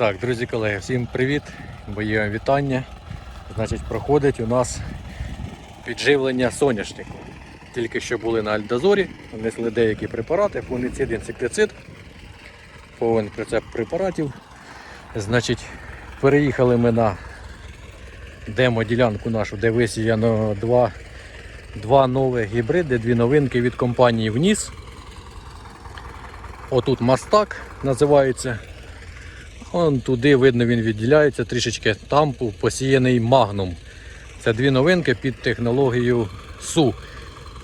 Так, друзі колеги, всім привіт, моє вітання. Значить, проходить у нас підживлення соняшнику. Тільки що були на Альдазорі, внесли деякі препарати, фунгіцид, інсектицид, повен прицеп препаратів. Значить, переїхали ми на демо-ділянку нашу, де висіяно два, два нові гібриди, дві новинки від компанії Вніс. Отут мастак називається. Он туди видно він відділяється трішечки. Там посіяний магнум. Це дві новинки під технологією СУ.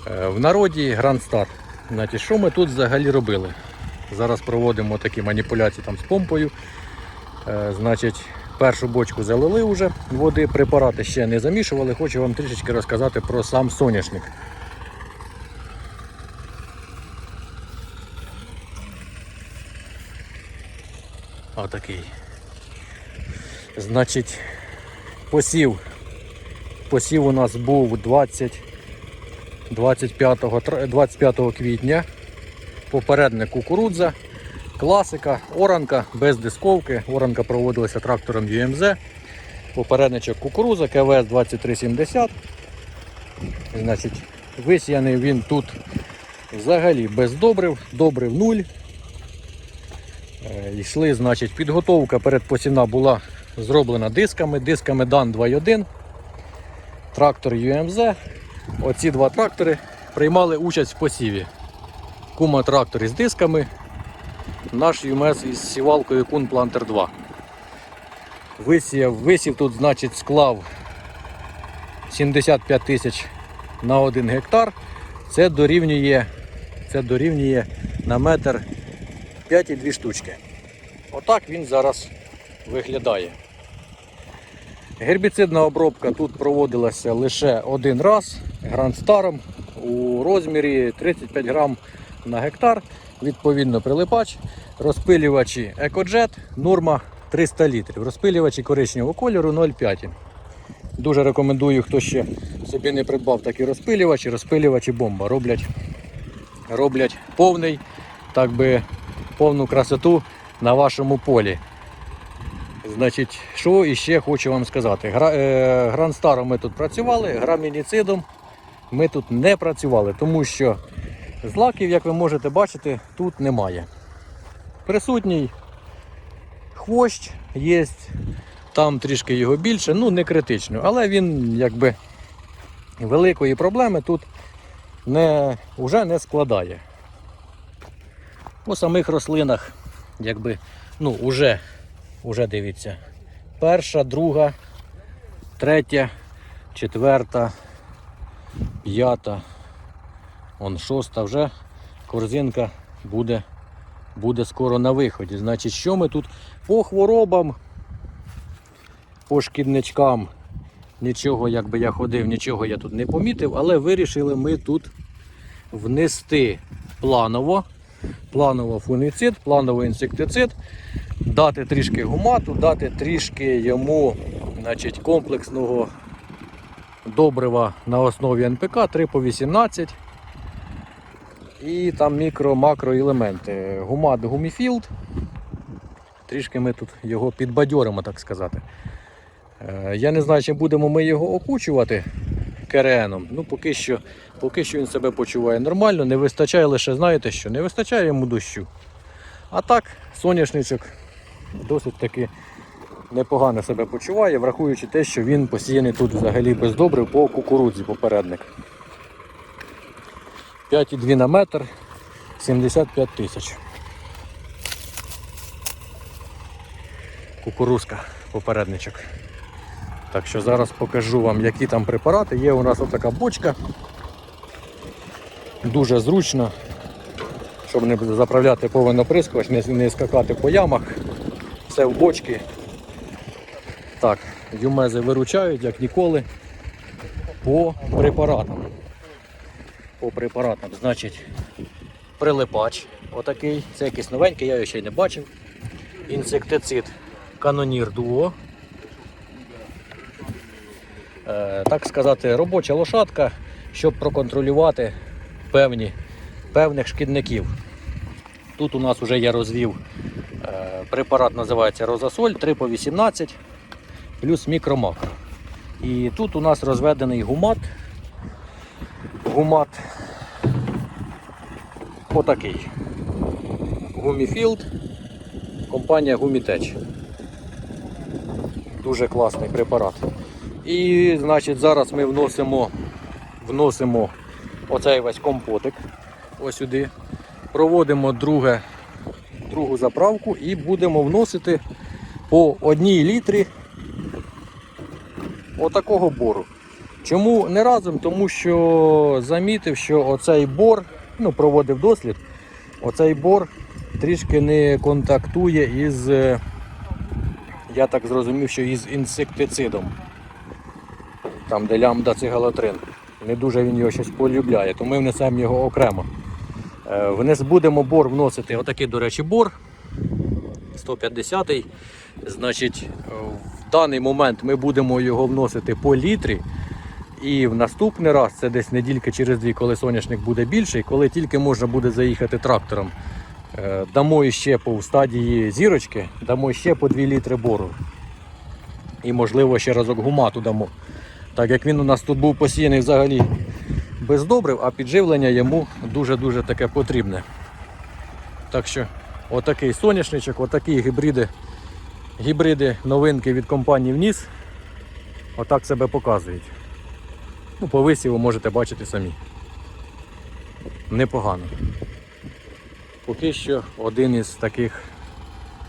Е, В народі Grand Star. Значить, що ми тут взагалі робили? Зараз проводимо такі маніпуляції там з помпою. Е, Значить, першу бочку залили вже води, препарати ще не замішували. Хочу вам трішечки розказати про сам соняшник. Отакий. Значить, посів. Посів у нас був 20, 25, 25 квітня. Попередник кукурудза, класика, оранка без дисковки. Оранка проводилася трактором UMZ. Попередничок кукурудза КВС 2370. Значить, висіяний він тут взагалі без добрив, добрив нуль. Йшли, значить, підготовка передпосівна була зроблена дисками, дисками DAN 2.1, трактор UMZ. Оці два трактори приймали участь в посіві. Кума трактор із дисками, наш UMS із сівалкою Kun Planter 2. Висів, висів тут, значить, склав 75 тисяч на 1 гектар. Це дорівнює, це дорівнює на метр 5,2 штучки. Отак він зараз виглядає. Гербіцидна обробка тут проводилася лише один раз грандстаром у розмірі 35 грам на гектар. Відповідно, прилипач, розпилювачі екоджет, норма 300 літрів. Розпилювачі коричневого кольору 0,5. Дуже рекомендую, хто ще собі не придбав такі розпилювачі, розпилювачі бомба. Роблять, роблять повний, так би повну красоту на вашому полі. Значить, що іще хочу вам сказати. Гра, е, Грандстаром ми тут працювали, грамініцидом ми тут не працювали, тому що злаків, як ви можете бачити, тут немає. Присутній хвощ є, там трішки його більше, ну не критично, але він якби великої проблеми тут не, вже не складає. По самих рослинах, якби, ну, уже, уже дивіться. Перша, друга, третя, четверта, п'ята, он шоста вже корзинка буде, буде скоро на виході. Значить, що ми тут по хворобам, по шкідничкам, нічого, якби я ходив, нічого я тут не помітив, але вирішили ми тут внести планово планово фунгіцид, планово інсектицид, дати трішки гумату, дати трішки йому значить, комплексного добрива на основі НПК 3 по 18 і там мікро-макро елементи. Гумат гуміфілд. Трішки ми тут його підбадьоримо, так сказати. Е, Я не знаю, чи будемо ми його окучувати кереном. Ну, поки що, поки що він себе почуває нормально, не вистачає лише, знаєте що, не вистачає йому дощу. А так, соняшничок досить таки непогано себе почуває, враховуючи те, що він посіяний тут взагалі без добрив по кукурудзі попередник. 5,2 на метр, 75 тисяч. Кукурузка попередничок. Так що зараз покажу вам, які там препарати. Є у нас отака бочка. Дуже зручно, щоб не заправляти повен оприскувач, не, не скакати по ямах. Все в бочці. Так, юмези виручають, як ніколи, по препаратам. По препаратам, значить, прилипач отакий. Це якийсь новенький, я його ще й не бачив. Інсектицид Канонір Дуо. Е, так сказати, робоча лошадка, щоб проконтролювати певні, певних шкідників. Тут у нас вже я розвів е, Препарат називається Розасоль 3 по 18 плюс мікромак. І тут у нас розведений гумат. Гумат отакий. Гуміфілд. Компанія Гумітеч. Дуже класний препарат. І значить зараз ми вносимо, вносимо оцей весь компотик ось сюди. Проводимо друге, другу заправку і будемо вносити по одній літрі отакого бору. Чому не разом? Тому що замітив, що оцей бор, ну, проводив дослід, оцей бор трішки не контактує із, е, я так зрозумів, що із інсектицидом. Там, де лямбда цигалотрин. Не дуже він його щось полюбляє, то ми внесемо його окремо. Е, Вниз будемо бор вносити. Отакий, до речі, бор 150-й. Значить, в даний момент ми будемо його вносити по літрі. І в наступний раз, це десь недільки через дві, коли соняшник буде більший, коли тільки можна буде заїхати трактором. е, Дамо ще по стадії зірочки, дамо ще по 2 літри бору. І можливо ще разок гумату дамо. Так як він у нас тут був посіяний взагалі без добрив, а підживлення йому дуже-дуже таке потрібне. Так що отакий соняшничок, отакі гібриди, гібриди новинки від компанії Вніс. Отак себе показують. Ну, по висіву можете бачити самі. Непогано. Поки що один із таких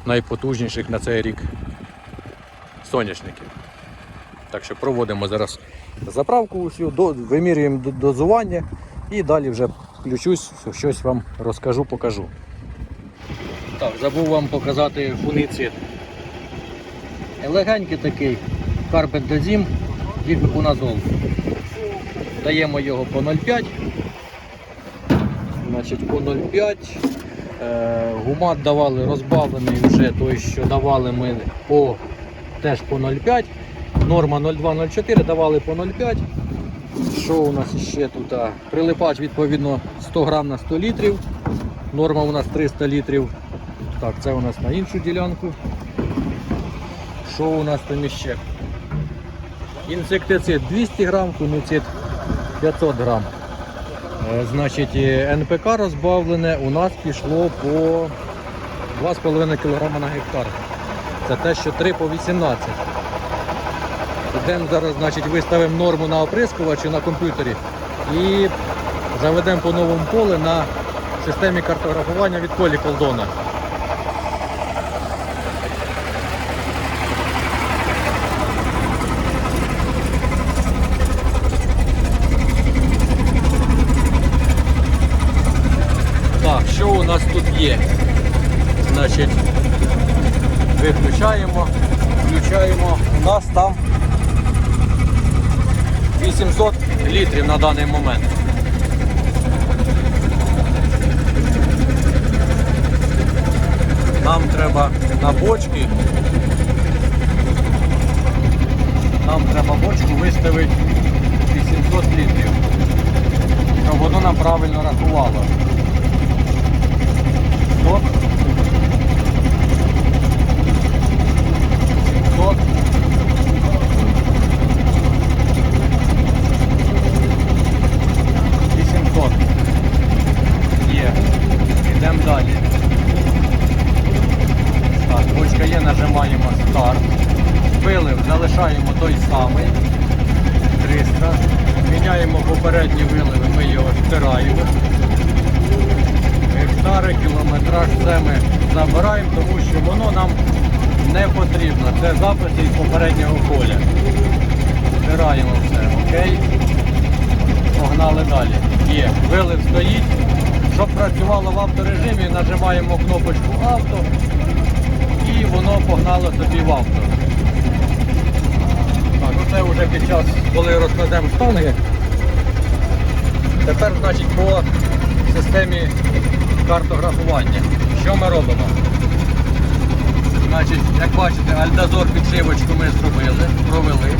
найпотужніших на цей рік соняшників. Так що проводимо зараз заправку усю, вимірюємо дозування і далі вже включусь, щось вам розкажу, покажу. Так, забув вам показати фуницид. Легенький такий карбендазім вібікуназол. Даємо його по 0,5. Значить, по 0,5. Е, гумат давали розбавлений вже той, що давали ми по, теж по 0,5. Норма 0,2-0,4 давали по 0,5. Що у нас ще тут? Прилипач відповідно 100 грам на 100 літрів. Норма у нас 300 літрів. Так, це у нас на іншу ділянку. Що у нас там іще? Інсектицид 200 грам, фунгіцид 500 грам. Е, Значить, НПК розбавлене у нас пішло по 2,5 кг на гектар. Це те, що 3 по 18. Ідемо зараз, значить, виставимо норму на оприскувачі на комп'ютері і заведемо по новому поле на системі картографування від Колі Колдона. Так, що у нас тут є? Значить, виключаємо, включаємо. У нас там 800 літрів на даний момент. Нам треба на бочки. Нам треба бочку виставити 800 літрів, щоб воно нам правильно рахувало. Стоп. Стоп. Вісімсот. Є. Йдемо далі. Так, бочка є, нажимаємо старт. Вилив залишаємо той самий. 300. Міняємо попередні виливи, ми його стираємо. Гектари, кілометраж, це ми забираємо, тому що воно нам не потрібно. Це записи із попереднього поля. Стираємо все, окей. Погнали далі. Є, вилив стоїть. Щоб працювало в авторежимі, нажимаємо кнопочку авто і воно погнало собі в авто. Так, ну це вже під час, коли розкладемо штанги. Тепер, значить, по системі картографування. Що ми робимо? Значить, як бачите, альдазор підшивочку ми зробили, провели.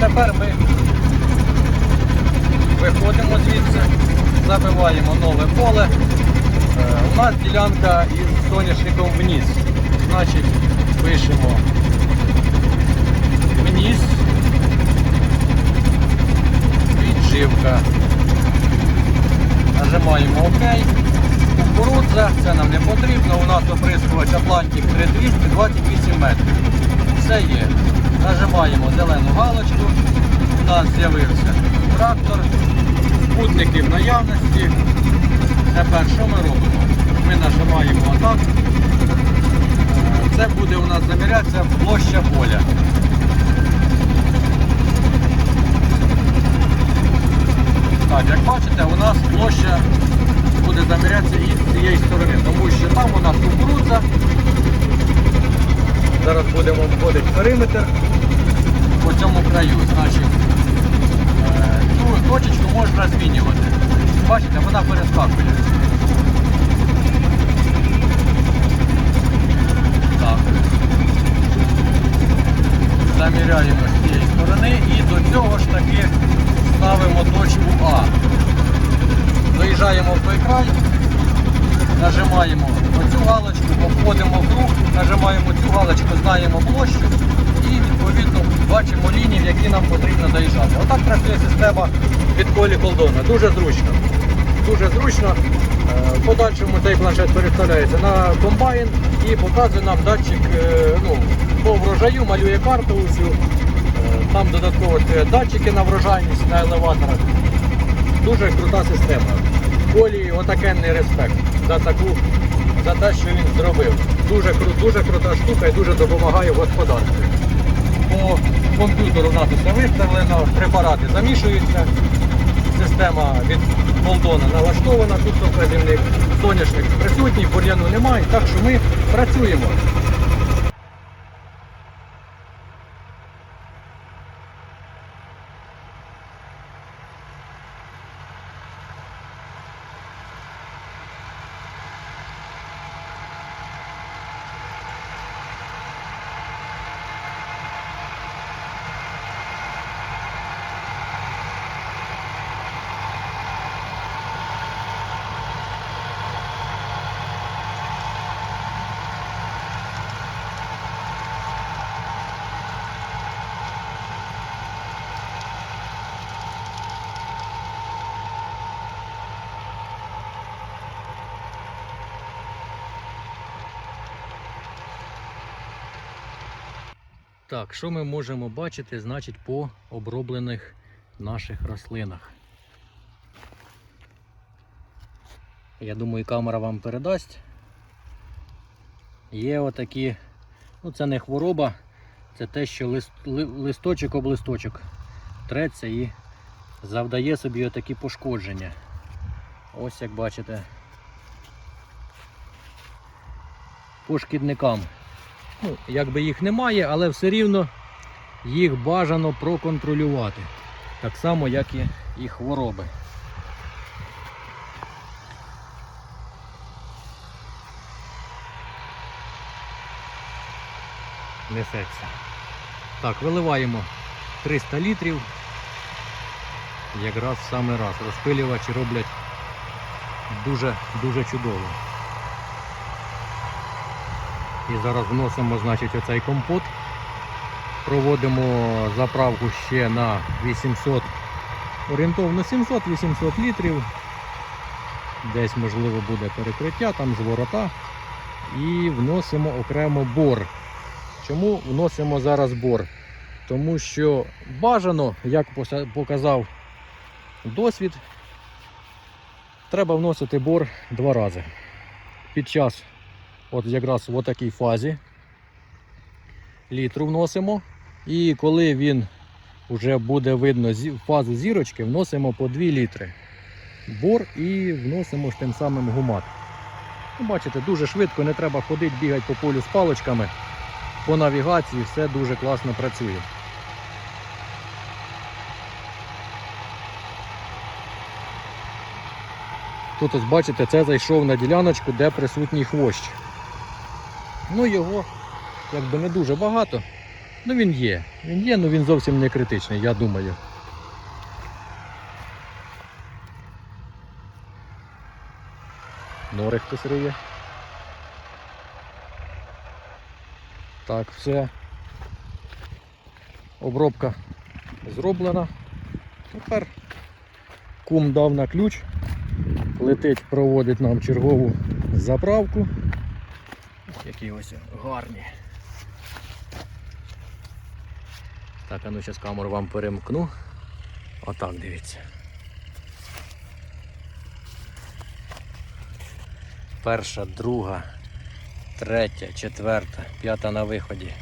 Тепер ми виходимо звідси, забиваємо нове поле. Е, У нас ділянка із соняшником вниз. значить пишемо вниз. Підживка. Нажимаємо ОК. Кукурудза, це нам не потрібно. У нас оприскувач Атлантик 3200 28 метрів. Все є. Нажимаємо зелену галочку. У нас з'явився трактор, спутники в наявності. Тепер що ми робимо? Ми нажимаємо отак. Е, Це буде у нас замірятися площа поля. Так, як бачите, у нас площа буде замірятися і з цієї сторони, тому що там у нас кукурудза. Зараз будемо вводити периметр по цьому краю. Значить, е, точечку можна змінювати. Бачите, вона перескакує. Так. Заміряємо з цієї сторони і до цього ж таки ставимо точку А. Доїжджаємо в той край, нажимаємо оцю галочку, обходимо в круг, нажимаємо цю галочку, знаємо площу і відповідно бачимо лінії, в які нам потрібно доїжджати. Отак працює система від колі колдона. Дуже зручно. Дуже зручно. Е, В подальшому цей планшет переставляється на комбайн і показує нам датчик е, ну, по врожаю, малює карту усю. Е, Там додатково датчики на врожайність на елеваторах. Дуже крута система. Колі отакенний респект за таку, за те, що він зробив. Дуже, дуже крута штука і дуже допомагає в господарстві. По комп'ютеру у нас все виставлено, препарати замішуються. Система від Молдона налаштована, тут вказівник, соняшник присутній, бур'яну немає, так що ми працюємо. Так, що ми можемо бачити, значить, по оброблених наших рослинах? Я думаю, камера вам передасть. Є отакі, ну це не хвороба, це те, що лист, ли- листочок об листочок треться і завдає собі отакі пошкодження. Ось як бачите. По шкідникам. Ну, якби їх немає, але все рівно їх бажано проконтролювати. Так само, як і, і хвороби. Несеться. Так, виливаємо 300 літрів. Якраз саме раз. Розпилювачі роблять дуже, дуже чудово. І зараз вносимо значить, оцей компот. Проводимо заправку ще на 800, орієнтовно 700-800 літрів. Десь можливо буде перекриття, там зворота. І вносимо окремо бор. Чому вносимо зараз бор? Тому що бажано, як показав досвід, треба вносити бор два рази. Під час От якраз в такій фазі літру вносимо. І коли він вже буде видно фазу зірочки, вносимо по 2 літри бор і вносимо ж тим самим гумат. Ну, бачите, дуже швидко, не треба ходити, бігати по полю з паличками. По навігації все дуже класно працює. Тут ось бачите, це зайшов на діляночку, де присутній хвощ. Ну його якби не дуже багато. Ну він є. Він є, але він зовсім не критичний, я думаю. Нори хтось риє. Так, все. Обробка зроблена. Тепер кум дав на ключ. Летить, проводить нам чергову заправку. Які ось гарні. Так, а ну зараз камеру вам перемкну. Отак дивіться. Перша, друга, третя, четверта, п'ята на виході.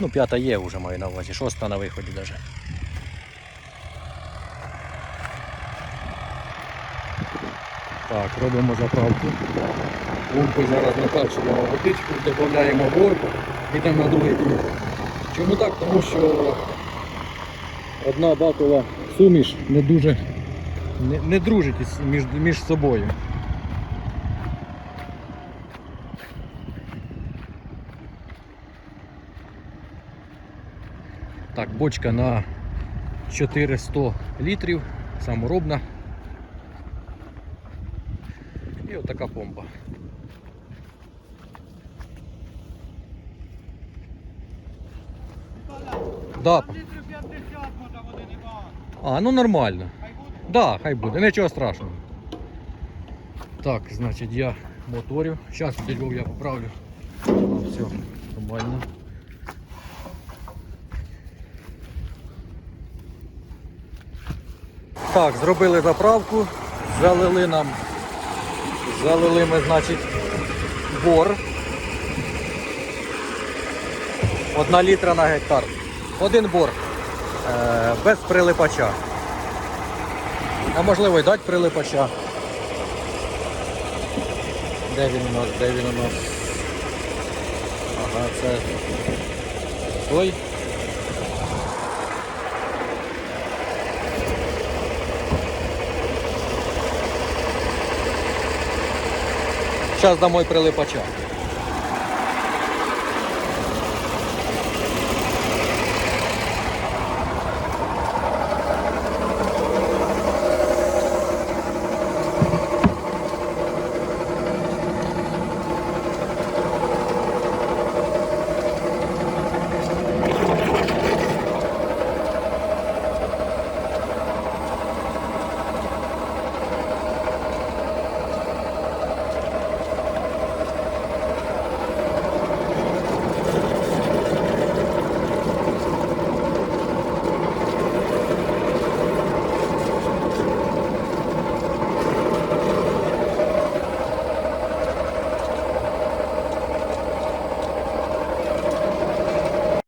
Ну, п'ята є вже маю на увазі, шоста на виході навіть. Так, робимо заправку. Лунку зараз накачуємо водичку, додаємо горку, йдемо на другий круг. Чому так? Тому що одна бакова суміш не дуже не, не дружить між, між собою. Так, бочка на 400 літрів, саморобна. Помпа. Да. Літрів 50 може води нема. А, ну нормально. Хай буде. Да, хай буде, нічого страшного. Так, значить я моторю. Зараз Львов я поправлю. Все, нормально. Так, зробили заправку, залили нам, залили ми, значить, бор. Одна літра на гектар. Один бор. Е, без прилипача. А можливо й дати прилипача. Де він у нас? Де він у нас? Ага, це той. Зараз домой прилипача.